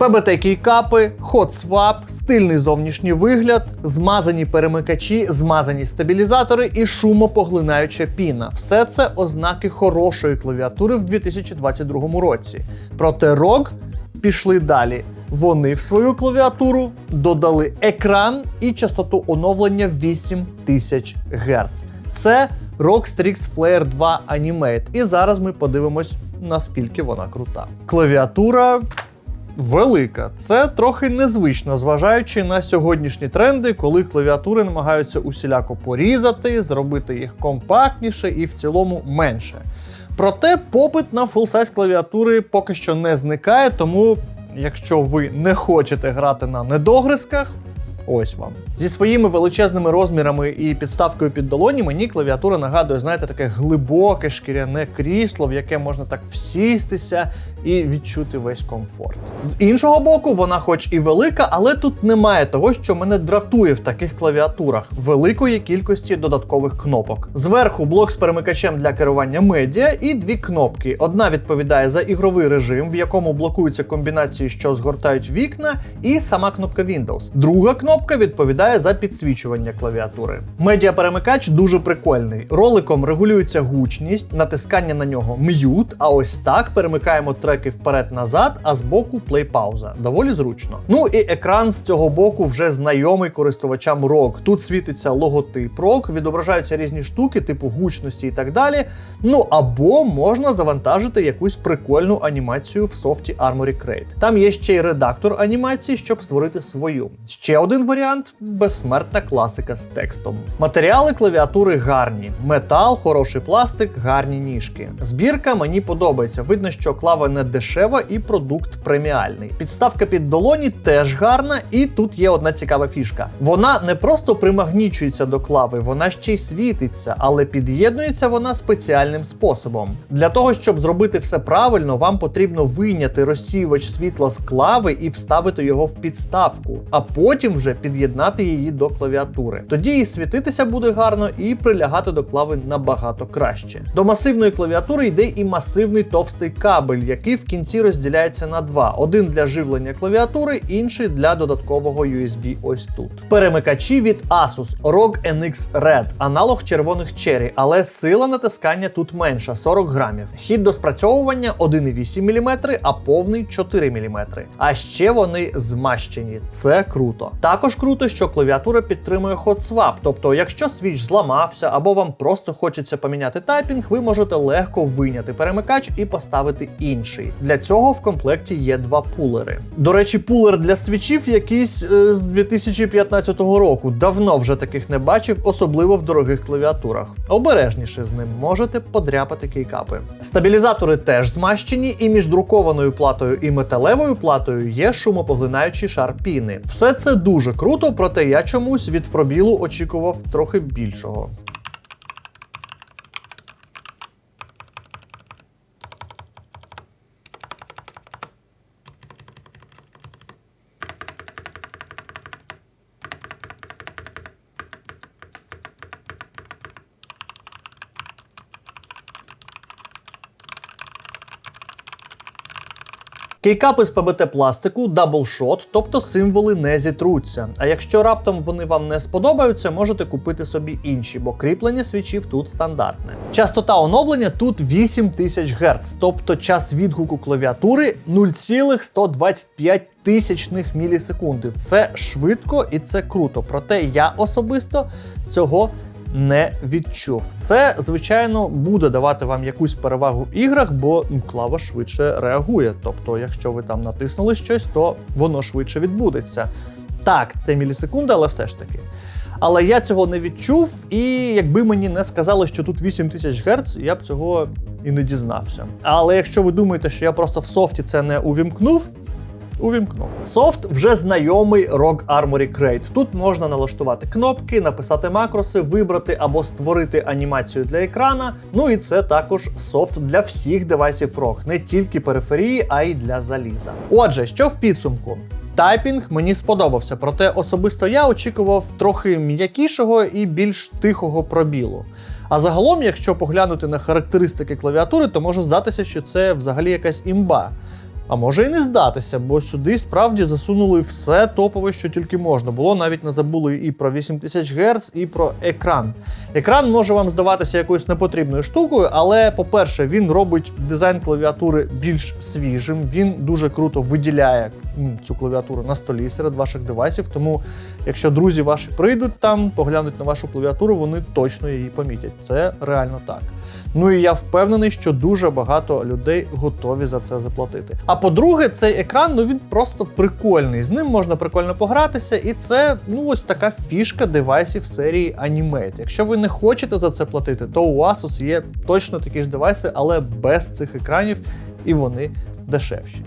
ПБТ кейкапи, хот-свап, стильний зовнішній вигляд, змазані перемикачі, змазані стабілізатори і шумопоглинаюча піна. Все це ознаки хорошої клавіатури в 2022 році. Проте ROG пішли далі. Вони в свою клавіатуру додали екран і частоту оновлення 8000 Гц. Це ROG Strix Flare 2 Animate. І зараз ми подивимось, наскільки вона крута. Клавіатура велика. Це трохи незвично, зважаючи на сьогоднішні тренди, коли клавіатури намагаються усіляко порізати, зробити їх компактніше і в цілому менше. Проте попит на фулсайз клавіатури поки що не зникає, тому якщо ви не хочете грати на недогризках, ось вам. Зі своїми величезними розмірами і підставкою під долоні мені клавіатура нагадує, знаєте, таке глибоке шкіряне крісло, в яке можна так всістися і відчути весь комфорт. З іншого боку, вона хоч і велика, але тут немає того, що мене дратує в таких клавіатурах великої кількості додаткових кнопок. Зверху блок з перемикачем для керування медіа і дві кнопки. Одна відповідає за ігровий режим, в якому блокуються комбінації, що згортають вікна, і сама кнопка Windows. Друга кнопка відповідає за підсвічування клавіатури. Медіаперемикач дуже прикольний. Роликом регулюється гучність, натискання на нього м'ют, а ось так перемикаємо треки вперед-назад, а збоку плей-пауза. Доволі зручно. Ну і екран з цього боку вже знайомий користувачам ROG. Тут світиться логотип ROG, відображаються різні штуки, типу гучності і так далі. Ну або можна завантажити якусь прикольну анімацію в софті Armory Crate. Там є ще й редактор анімації, щоб створити свою. Ще один варіант безсмертна класика з текстом. Матеріали клавіатури гарні, метал, хороший пластик, гарні ніжки. Збірка мені подобається. Видно, що клава не дешева і продукт преміальний. Підставка під долоні теж гарна, і тут є одна цікава фішка. Вона не просто примагнічується до клави, вона ще й світиться, але під'єднується вона спеціальним способом. Для того, щоб зробити все правильно, вам потрібно вийняти розсіювач світла з клави і вставити його в підставку, а потім вже під'єднати її до клавіатури. Тоді і світитися буде гарно, і прилягати до клави набагато краще. До масивної клавіатури йде і масивний товстий кабель, який в кінці розділяється на два: один для живлення клавіатури, інший для додаткового USB ось тут. Перемикачі від Asus ROG NX Red, аналог червоних Cherry, але сила натискання тут менша 40 грамів. Хід до спрацьовування 1,8 мм, а повний 4 мм. А ще вони змащені. Це круто. Також круто, що клавіатура підтримує hot swap, тобто, якщо свіч зламався або вам просто хочеться поміняти тайпінг, ви можете легко вийняти перемикач і поставити інший. Для цього в комплекті є два пулери. До речі, пулер для свічів якийсь е, з 2015 року. Давно вже таких не бачив, особливо в дорогих клавіатурах. Обережніше з ним можете подряпати кейкапи. Стабілізатори теж змащені, і між друкованою платою і металевою платою є шумопоглинаючий шар піни. Все це дуже круто, проте я чомусь від пробілу очікував трохи більшого. Кейкапи з ПБТ пластику даблшот, тобто символи не зітруться. А якщо раптом вони вам не сподобаються, можете купити собі інші, бо кріплення свічів тут стандартне. Частота оновлення тут 8000 Гц, тобто час відгуку клавіатури 0,125 тисячних мілісекунди. Це швидко і це круто. Проте я особисто цього не відчув. Це, звичайно, буде давати вам якусь перевагу в іграх, бо ну, клава швидше реагує. Тобто, якщо ви там натиснули щось, то воно швидше відбудеться. Так, це мілісекунди, але все ж таки. Але я цього не відчув, і якби мені не сказали, що тут 8000 Гц, я б цього і не дізнався. Але якщо ви думаєте, що я просто в софті це не увімкнув, Увімкнув. Софт вже знайомий ROG Armory Crate. Тут можна налаштувати кнопки, написати макроси, вибрати або створити анімацію для екрана. Ну і це також софт для всіх девайсів ROG, не тільки периферії, а й для заліза. Отже, що в підсумку? Тайпінг мені сподобався, проте особисто я очікував трохи м'якішого і більш тихого пробілу. А загалом, якщо поглянути на характеристики клавіатури, то може здатися, що це взагалі якась імба. А може і не здатися, бо сюди справді засунули все топове, що тільки можна було. Навіть не забули і про 8000 Гц, і про екран. Екран може вам здаватися якоюсь непотрібною штукою, але, по-перше, він робить дизайн клавіатури більш свіжим. Він дуже круто виділяє цю клавіатуру на столі серед ваших девайсів. Тому, якщо друзі ваші прийдуть там, поглянуть на вашу клавіатуру, вони точно її помітять. Це реально так. Ну і я впевнений, що дуже багато людей готові за це заплатити. А по-друге, цей екран ну він просто прикольний. З ним можна прикольно погратися, і це ну ось така фішка девайсів серії Animate. Якщо ви не хочете за це платити, то у Asus є точно такі ж девайси, але без цих екранів, і вони дешевші.